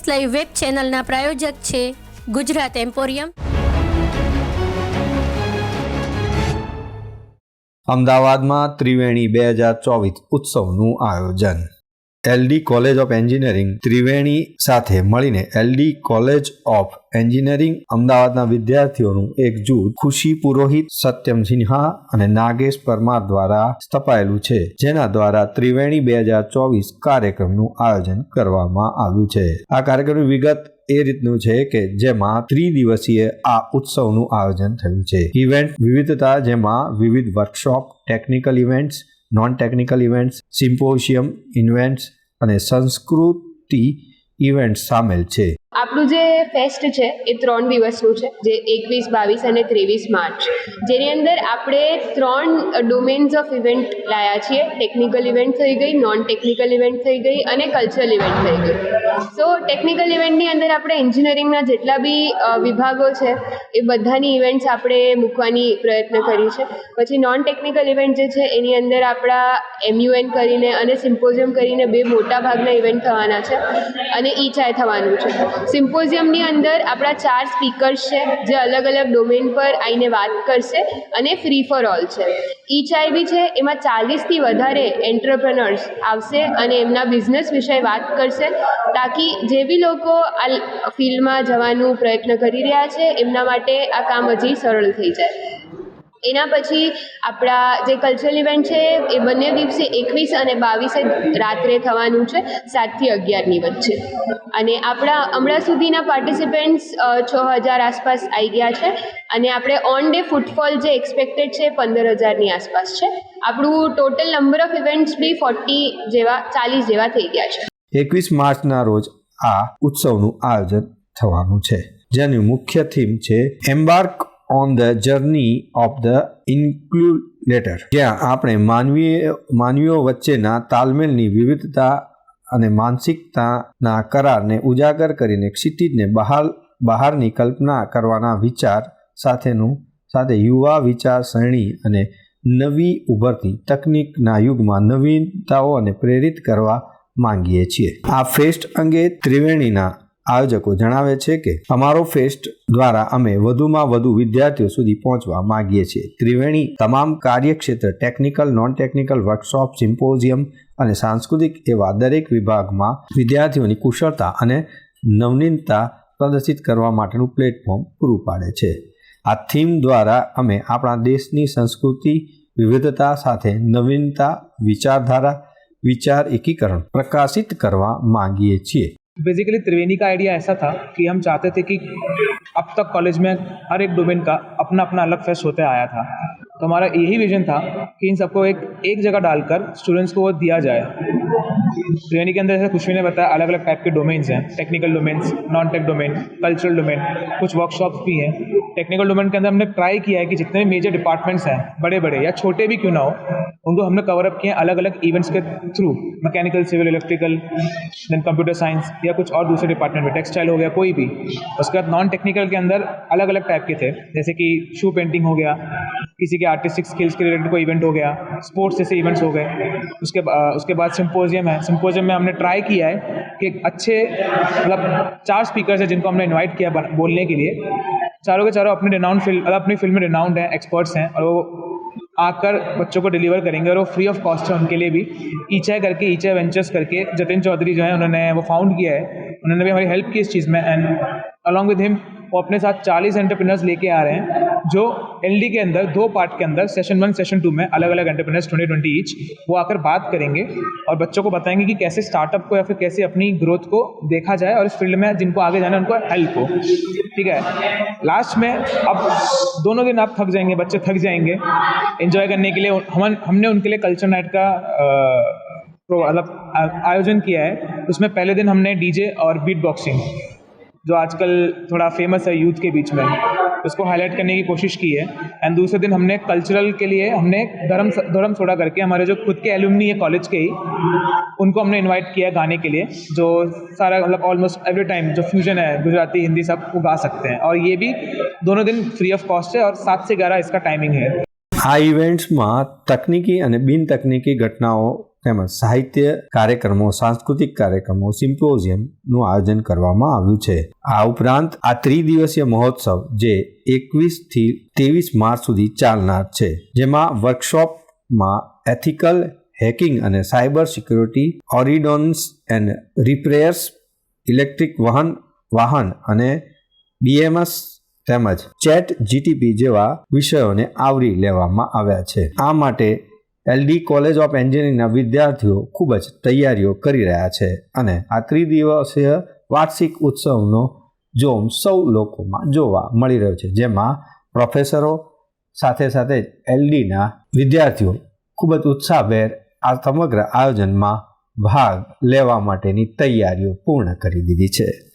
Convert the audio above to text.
Campus live web ચેનલના પ્રાયોજક છે Gujarat emporium. અમદાવાદમાં ત્રિવેણી બે હજાર ચોવીસ ઉત્સવનું આયોજન. LD college of engineering Triveni સાથે મળીને એલડી કોલેજ ઓફ એન્જિનિયરિંગ અમદાવાદના વિદ્યાર્થીઓનું એક જૂથ ખુશી પુરોહિત સત્યમ સિન્હા અને નાગેશ પરમાર દ્વારા સ્થપાયેલું છે. જેના દ્વારા ત્રિવેણી બે હજાર ચોવીસ કાર્યક્રમનું આયોજન કરવામાં આવ્યું છે. આ કાર્યક્રમની વિગત એ રીતનું છે કે જેમાં ત્રિદિવસીય આ ઉત્સવનું આયોજન થયું છે. ઇવેન્ટ વિવિધતા જેમાં વિવિધ workshop, technical events non technical events, symposium events અને સંસ્કૃતિ ઇવેન્ટ સામેલ છે. આપણું જે ફેસ્ટ છે, એ ત્રણ દિવસનું છે, જે એકવીસ, બાવીસ અને ત્રેવીસ માર્ચ. જેની અંદર આપણે ત્રણ ડોમેન્સ ઓફ ઇવેન્ટ લાયા છીએ. ટેકનિકલ ઇવેન્ટ થઈ ગઈ નોન ટેકનિકલ ઇવેન્ટ થઈ ગઈ અને કલ્ચરલ ઇવેન્ટ થઈ ગઈ. સો ટેકનિકલ ઇવેન્ટની અંદર આપણે એન્જિનિયરિંગના જેટલા બી વિભાગો છે, એ બધાની ઇવેન્ટ્સ આપણે મૂકવાની પ્રયત્ન કરી છે પછી નોન ટેકનિકલ ઇવેન્ટ જે છે, એની અંદર આપણા એમયુએન કરીને અને સિમ્પોઝિયમ કરીને બે મોટા ભાગના ઇવેન્ટ થવાના છે અને ઈ ચાય થવાનું છે. સિમ્પોઝિયમની અંદર આપણા ચાર સ્પીકર્સ છે, જે અલગ અલગ ડોમેન પર આવીને વાત કરશે અને ફ્રી ફોર ઓલ છે. ઈચ આઈવી છે, એમાં ચાલીસથી વધારે એન્ટરપ્રનર્સ આવશે અને એમના બિઝનેસ વિશે વાત કરશે, તાકી જે બી લોકો આ ફિલ્ડમાં જવાનું પ્રયત્ન કરી રહ્યા છે, એમના માટે આ કામ હજી સરળ થઈ જાય. એના પછી આપણા જે કલ્ચરલ ઇવેન્ટ છે, એ બંને દિવસે એકવીસ અને બાવીસે રાત્રે થવાનું છે સાતથી અગિયારની વચ્ચે. અને આપણા હમણાં સુધીના પાર્ટિસિપન્ટ્સ છ હજાર આસપાસ આવી ગયા છે. અને આપણે ઓન ડે ફૂટફોલ જે એક્સપેક્ટેડ છે, પંદર હજારની આસપાસ છે. આપણું total number of events be forty જેવા, ચાલીસ જેવા થઈ ગયા છે. એકવીસ માર્ચના રોજ આ ઉત્સવનું આયોજન થવાનું છે. જેની મુખ્ય થીમ છે, embark on the journey of the incubator જ્યાં આપણે માનવીય, માનવીઓ વચ્ચેના તાલમેલની વિવિધતા અને માનસિકતાના કરારને ઉજાગર કરીને ક્ષિતિજને બહાર બહારની કલ્પના કરવાના વિચાર સાથેનું, સાથે યુવા વિચારસરણી અને નવી ઉભરતી તકનિકના યુગમાં નવીનતાઓને પ્રેરિત કરવા માંગીએ છીએ. આ ફેસ્ટ અંગે ત્રિવેણીના આયોજકો જણાવે છે કે અમારો ફેસ્ટ દ્વારા અમે વધુમાં વધુ વિદ્યાર્થીઓ સુધી પહોંચવા માંગીએ છીએ. ત્રિવેણી તમામ કાર્યક્ષેત્ર technical non technical workshop, symposium અને સાંસ્કૃતિક એવા દરેક વિભાગમાં વિદ્યાર્થીઓની કુશળતા અને નવનીનતા પ્રદર્શિત કરવા માટેનું પ્લેટફોર્મ પૂરું પાડે છે. આ થીમ દ્વારા અમે આપણા દેશની સંસ્કૃતિ, વિવિધતા સાથે નવીનતા, વિચારધારા, વિચાર એકીકરણ પ્રકાશિત કરવા માંગીએ છીએ. बेसिकली त्रिवेणी का आइडिया ऐसा था कि हम चाहते थे कि अब तक कॉलेज में हर एक डोमेन का अपना अपना अलग फेस्ट होते आया था। तो हमारा यही विजन था कि इन सबको एक एक जगह डालकर स्टूडेंट्स को वो दिया जाए। त्रिवेणी के अंदर जैसे खुशबू ने बताया अलग अलग टाइप के डोमेन्स हैं। Technical domains non tech domain cultural domain कुछ वर्कशॉप्स भी हैं। टेक्निकल डोमेन के अंदर हमने ट्राई किया है कि जितने भी मेजर डिपार्टमेंट्स हैं बड़े बड़े या छोटे भी क्यों ना हो उनको हमने कवर अप किए अलग अलग इवेंट्स के through mechanical civil electrical then computer science या कुछ और दूसरे डिपार्टमेंट में टेक्सटाइल हो गया, कोई भी। उसके बाद नॉन टेक्निकल के अंदर अलग अलग टाइप के थे, जैसे कि शू पेंटिंग हो गया, किसी के आर्टिस्टिक स्किल्स के रिलेटेड कोई इवेंट हो गया स्पोर्ट्स जैसे इवेंट्स हो गए। उसके उसके बाद सिम्पोजियम है। सिम्पोजियम में हमने ट्राई किया है कि अच्छे मतलब चार स्पीकर्स हैं जिनको हमने इन्वाइट किया बोलने के लिए। चारों के चारों अपने रिनाउंड फ़िल्म मतलब अपनी फ़िल्म में रिनाउंड हैं एक्सपर्ट्स हैं, और वो आकर बच्चों को डिलीवर करेंगे और वो फ्री ऑफ़ कॉस्ट है उनके लिए भी। ईचा करके ईचाई वेंचर्स करके जतिन चौधरी जो है, उन्होंने वो फाउंड किया है। उन्होंने भी हमारी हेल्प की इस चीज़ में एंड अलॉन्ग विद हिम वो अपने साथ 40 एंटरप्रेनर्स लेके आ रहे हैं, जो एल के अंदर, दो पार्ट के अंदर सेशन वन सेशन टू में अलग अलग एंटरप्रेनर्स ट्वेंटी ट्वेंटी ईच वो आकर बात करेंगे और बच्चों को बताएँगे कि कैसे स्टार्टअप को या फिर कैसे अपनी ग्रोथ को देखा जाए और इस फ़ील्ड में जिनको आगे जाना है, उनको हेल्प हो। ठीक है? लास्ट में, अब दोनों दिन आप थक जाएँगे, बच्चे थक जाएँगे। एंजॉय करने के लिए हम हमने उनके लिए कल्चर नाइट का मतलब आयोजन किया है। उसमें पहले दिन हमने डीजे और बीट बॉक्सिंग जो आजकल थोड़ा फ़ेमस है यूथ के बीच में, उसको हाईलाइट करने की कोशिश की है। एंड दूसरे दिन हमने कल्चरल के लिए, हमने धर्म धर्म सोडा करके, हमारे जो खुद के एलुमनी है कॉलेज के ही, उनको हमने इनवाइट किया गाने के लिए, जो सारा मतलब ऑलमोस्ट एवरी टाइम जो फ्यूजन है, गुजराती, हिंदी सब वो गा सकते हैं। और ये भी दोनों दिन फ्री ऑफ़ कॉस्ट है और सात से ग्यारह इसका टाइमिंग है। આ ઇવેન્ટ્સમાં તકનીકી અને બિન તકનીકી ઘટનાઓ તેમજ સાહિત્ય કાર્યક્રમો, સાંસ્કૃતિક કાર્યક્રમો, સિમ્પોઝિયમનું આયોજન કરવામાં આવ્યું છે. આ ઉપરાંત આ ત્રિદિવસીય મહોત્સવ જે એકવીસથી ત્રેવીસ માર્ચ સુધી ચાલનાર છે, જેમાં વર્કશોપમાં એથિકલ હેકિંગ અને સાયબર સિક્યોરિટી, ઓરિડોન્સ એન્ડ રિપેર્સ ઇલેક્ટ્રિક વાહન વાહન અને બીએમએસ તેમજ ચેટ જીટીપી જેવા વિષયોને આવરી લેવામાં આવ્યા છે. આ માટે એલડી કોલેજ ઓફ એન્જિનિયરિંગના વિદ્યાર્થીઓ ખૂબ જ તૈયારીઓ કરી રહ્યા છે અને આ ત્રિદિવસીય વાર્ષિક ઉત્સવનો જોમ સૌ લોકોમાં જોવા મળી રહ્યો છે, જેમાં પ્રોફેસરો સાથે સાથે એલડીના વિદ્યાર્થીઓ ખૂબ જ ઉત્સાહભેર આ સમગ્ર આયોજનમાં ભાગ લેવા માટેની તૈયારીઓ પૂર્ણ કરી દીધી છે.